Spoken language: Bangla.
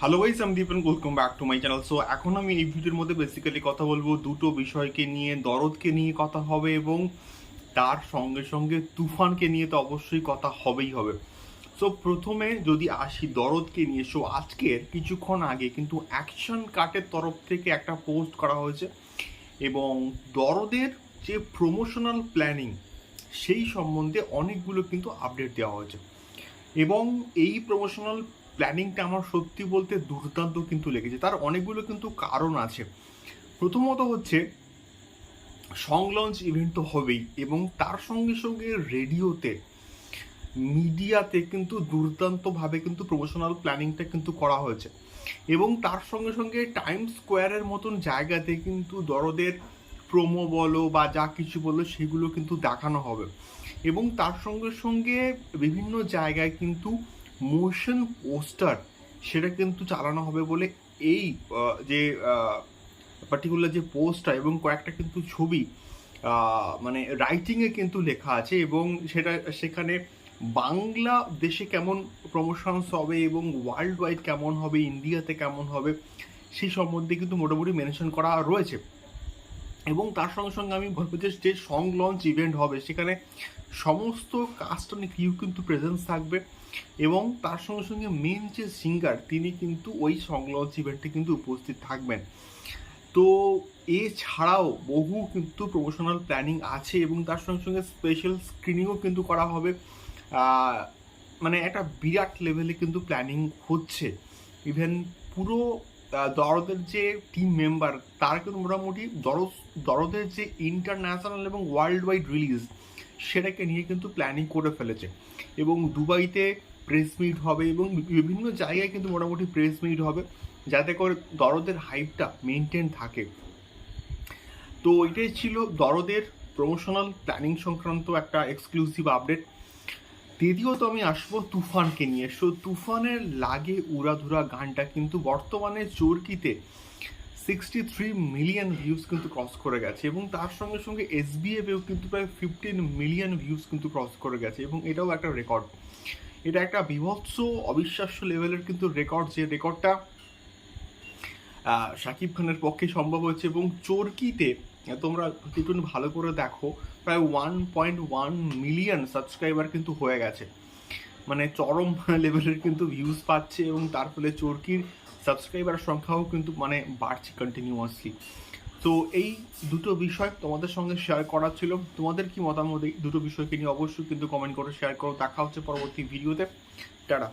হ্যালো গাইস আমি Dipen welcome back to my channel so এখন আমি এই ভিডিওর মধ্যে বেসিক্যালি কথা বলব দুটো বিষয়কে নিয়ে, দরদকে নিয়ে কথা হবে এবং তার সঙ্গে সঙ্গে তুফানকে নিয়ে তো অবশ্যই কথা হবেই হবে। সো প্রথমে যদি আসি দরদকে নিয়ে সো আজকের কিছুক্ষণ আগে কিন্তু অ্যাকশন কাটের তরফ থেকে একটা পোস্ট করা হয়েছে এবং দরদের যে প্রমোশনাল প্ল্যানিং সেই সম্বন্ধে অনেকগুলো কিন্তু আপডেট দেওয়া হয়েছে। এবং এই প্রমোশনাল প্ল্যানিংটা আমার সত্যি বলতে দুর্দান্ত কিন্তু লেগেছে। তার অনেকগুলো কিন্তু কারণ আছে। প্রথমত হচ্ছে সং লঞ্চ ইভেন্ট তো হবেই এবং তার সঙ্গে সঙ্গে রেডিওতে, মিডিয়াতে কিন্তু দুর্দান্তভাবে কিন্তু প্রমোশনাল প্ল্যানিংটা কিন্তু করা হয়েছে। এবং তার সঙ্গে সঙ্গে টাইম স্কোয়ারের মতন জায়গাতে কিন্তু দরদের প্রোমো বলো বা যা কিছু বলো, সেগুলো কিন্তু দেখানো হবে। এবং তার সঙ্গে সঙ্গে বিভিন্ন জায়গায় কিন্তু মোশন পোস্টার সেটা কিন্তু চালানো হবে বলে এই যে পার্টিকুলার যে পোস্টটা এবং কয়েকটা কিন্তু ছবি মানে রাইটিংয়ে কিন্তু লেখা আছে এবং সেটা, সেখানে বাংলা দেশে কেমন প্রমোশনস হবে এবং ওয়ার্ল্ড ওয়াইড কেমন হবে, ইন্ডিয়াতে কেমন হবে, সেই সম্বন্ধে কিন্তু মোটামুটি মেনশন করা রয়েছে। এবং তার সঙ্গে সঙ্গে আমি বলব যে যে সং লঞ্চ ইভেন্ট হবে, সেখানে সমস্ত কাস্ট অনেক কিন্তু প্রেজেন্স থাকবে। এবং তার সঙ্গে সঙ্গে মেন যে সিঙ্গার তিনি কিন্তু ওই সং লঞ্চ ইভেন্টে কিন্তু উপস্থিত থাকবেন। তো এছাড়াও বহু কিন্তু প্রমোশনাল প্ল্যানিং আছে এবং তার সঙ্গে সঙ্গে স্পেশাল স্ক্রিনিংও কিন্তু করা হবে। মানে একটা বিরাট লেভেলে কিন্তু প্ল্যানিং হচ্ছে। ইভেন পুরো দরদের যে টিম মেম্বার তার কিন্তু মোটামুটি দরদ দরদের যে ইন্টারন্যাশনাল এবং ওয়ার্ল্ড ওয়াইড রিলিজ সেটাকে নিয়ে কিন্তু প্ল্যানিং করে ফেলেছে। এবং দুবাইতে প্রেস মিট হবে এবং বিভিন্ন জায়গায় কিন্তু মোটামুটি প্রেস মিট হবে। যাতে করে দরদের হাইপটা মেনটেন থাকে। তো এটাই ছিল দরদের প্রমোশনাল প্ল্যানিং সংক্রান্ত একটা এক্সক্লুসিভ আপডেট দ্বিতীয়ত আমি আসব তুফানকে নিয়ে। সো তুফানের লাগে উড়াধুরা গানটা কিন্তু বর্তমানে চরকিতে সিক্সটি থ্রি মিলিয়ন ভিউজ কিন্তু ক্রস করে গেছে এবং তার সঙ্গে সঙ্গে এসবিএফেও কিন্তু প্রায় ফিফটিন মিলিয়ন ভিউজ কিন্তু ক্রস করে গেছে এবং এটাও একটা রেকর্ড এটা একটা বিভৎস অবিশ্বাস্য লেভেলের কিন্তু রেকর্ড যে রেকর্ডটা শাকিব খানের পক্ষে সম্ভব হয়েছে এবং চরকিতে, তোমরা একটু ভালো করে দেখো, প্রায় one point one million subscriber কিন্তু হয়ে গেছে। মানে চরম লেভেলের কিন্তু ভিউজ পাচ্ছে এবং তার ফলে চরকির সাবস্ক্রাইবার সংখ্যাও কিন্তু মানে বাড়ছে কন্টিনিউয়াসলি তো এই দুটো বিষয় তোমাদের সঙ্গে শেয়ার করার ছিল। তোমাদের কি মতামত এই দুটো বিষয়কে নিয়ে অবশ্যই কিন্তু কমেন্ট করে শেয়ার করো। দেখা হচ্ছে পরবর্তী ভিডিওতে টাটা।